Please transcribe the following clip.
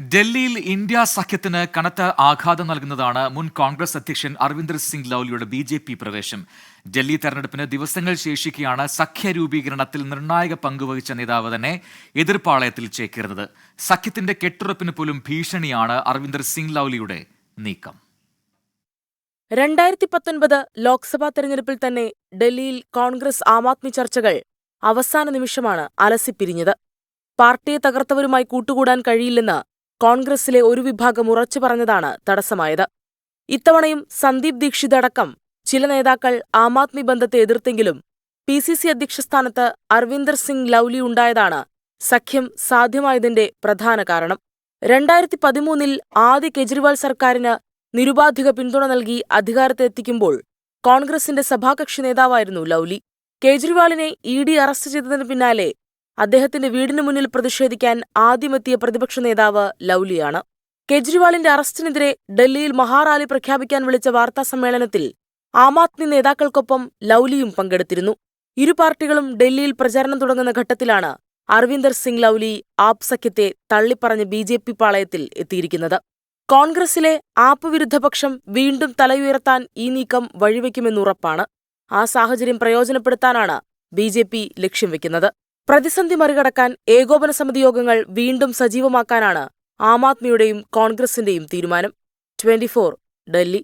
ഡൽഹിയിൽ ഇന്ത്യ സഖ്യത്തിന് കനത്ത ആഘാതം നൽകുന്നതാണ് മുൻ കോൺഗ്രസ് അധ്യക്ഷൻ അരവിന്ദർ സിംഗ് ലൌലിയുടെ ബി ജെ പി പ്രവേശം. ഡൽഹി തെരഞ്ഞെടുപ്പിന് ദിവസങ്ങൾ ശേഷിക്കുകയാണ് സഖ്യ രൂപീകരണത്തിൽ നിർണായക പങ്കുവഹിച്ച നേതാവ് തന്നെ എതിർപ്പാളയത്തിൽ ചേക്കേറുന്നത്. സഖ്യത്തിന്റെ കെട്ടുറപ്പിന് പോലും ഭീഷണിയാണ് അരവിന്ദർ സിംഗ് ലൌലിയുടെ നീക്കം. രണ്ടായിരത്തി പത്തൊൻപത് ലോക്സഭാ തെരഞ്ഞെടുപ്പിൽ തന്നെ ഡൽഹിയിൽ കോൺഗ്രസ് ആം ആദ്മി ചർച്ചകൾ അവസാന നിമിഷമാണ് അലസിപ്പിരിഞ്ഞത്. പാർട്ടിയെ തകർത്തവരുമായി കൂട്ടുകൂടാൻ കഴിയില്ലെന്ന് കോൺഗ്രസിലെ ഒരു വിഭാഗം ഉറച്ചു പറഞ്ഞതാണ് തടസ്സമായത്. ഇത്തവണയും സന്ദീപ് ദീക്ഷിത് അടക്കം ചില നേതാക്കൾ ആം ആദ്മി ബന്ധത്തെ എതിർത്തെങ്കിലും പി സി സി അധ്യക്ഷ സ്ഥാനത്ത് അർവിന്ദർ സിംഗ് ലൌലി ഉണ്ടായതാണ് സഖ്യം സാധ്യമായതിന്റെ പ്രധാന കാരണം. രണ്ടായിരത്തി പതിമൂന്നിൽ ആദ്യ കെജ്രിവാൾ സർക്കാരിന് നിരുപാധിക പിന്തുണ നൽകി അധികാരത്തെത്തിക്കുമ്പോൾ കോൺഗ്രസിന്റെ സഭാകക്ഷി നേതാവായിരുന്നു ലൌലി. കേജ്രിവാളിനെ ഇ ഡി അറസ്റ്റ് ചെയ്തതിന് പിന്നാലെ അദ്ദേഹത്തിന്റെ വീടിനു മുന്നിൽ പ്രതിഷേധിക്കാൻ ആദ്യമെത്തിയ പ്രതിപക്ഷ നേതാവ് ലൌലിയാണ്. കെജ്രിവാളിന്റെ അറസ്റ്റിനെതിരെ ഡൽഹിയിൽ മഹാറാലി പ്രഖ്യാപിക്കാൻ വിളിച്ച വാർത്താസമ്മേളനത്തിൽ ആം ആദ്മി നേതാക്കൾക്കൊപ്പം ലൌലിയും പങ്കെടുത്തിരുന്നു. ഇരു പാർട്ടികളും ഡൽഹിയിൽ പ്രചാരണം തുടങ്ങുന്ന ഘട്ടത്തിലാണ് അരവിന്ദർ സിംഗ് ലൌലി ആപ് സഖ്യത്തെ തള്ളിപ്പറഞ്ഞ് ബി ജെ പി പാളയത്തിൽ എത്തിയിരിക്കുന്നത്. കോൺഗ്രസിലെ ആപ്പ് വിരുദ്ധപക്ഷം വീണ്ടും തലയുയർത്താൻ ഈ നീക്കം വഴിവെക്കുമെന്നുറപ്പാണ്. ആ സാഹചര്യം പ്രയോജനപ്പെടുത്താനാണ് ബി ലക്ഷ്യം വെക്കുന്നത്. പ്രതിസന്ധി മറികടക്കാൻ ഏകോപന സമിതി യോഗങ്ങൾ വീണ്ടും സജീവമാക്കാനാണ് ആം ആദ്മിയുടെയും കോൺഗ്രസിന്റെയും തീരുമാനം. Twenty four Delhi.